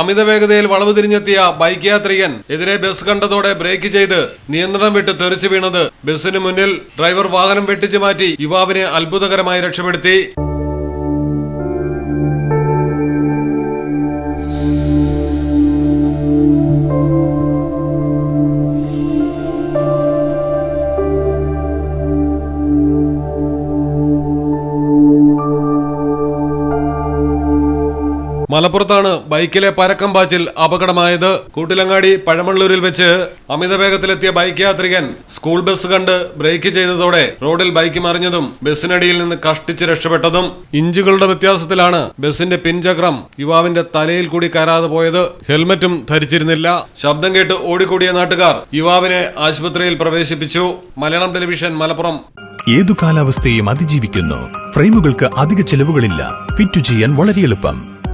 അമിത വേഗതയിൽ വളവ് തിരിഞ്ഞെത്തിയ ബൈക്ക് യാത്രികൻ എതിരെ ബസ് കണ്ടതോടെ ബ്രേക്ക് ചെയ്ത് നിയന്ത്രണം വിട്ട് തെറിച്ചു വീണത് ബസ്സിന് മുന്നിൽ ഡ്രൈവർ വാഹനം വെട്ടിച്ചു മാറ്റി യുവാവിനെ അത്ഭുതകരമായി രക്ഷപ്പെടുത്തി. മലപ്പുറത്താണ് ബൈക്കിലെ പരക്കം പാച്ചിൽ അപകടമായത്. കൂട്ടിലങ്ങാടി പഴമള്ളൂരിൽ വെച്ച് അമിത വേഗത്തിലെത്തിയ ബൈക്ക് യാത്രികൻ സ്കൂൾ ബസ് കണ്ട് ബ്രേക്ക് ചെയ്തതോടെ റോഡിൽ ബൈക്ക് മറിഞ്ഞതും ബസ്സിനടിയിൽ നിന്ന് കഷ്ടിച്ച് രക്ഷപ്പെട്ടതും ഇഞ്ചുകളുടെ വ്യത്യാസത്തിലാണ് ബസിന്റെ പിൻചക്രം യുവാവിന്റെ തലയിൽ കൂടി കയറാതെ പോയത്. ഹെൽമറ്റും ധരിച്ചിരുന്നില്ല. ശബ്ദം കേട്ട് ഓടിക്കൂടിയ നാട്ടുകാർ യുവാവിനെ ആശുപത്രിയിൽ പ്രവേശിപ്പിച്ചു. മലയാളം ടെലിവിഷൻ മലപ്പുറം. ഏതു കാലാവസ്ഥയും അതിജീവിക്കുന്നു. ഫ്രെയിമുകൾക്ക് അധിക ചെലവുകളില്ല. ഫിറ്റ് ചെയ്യാൻ വളരെ എളുപ്പം.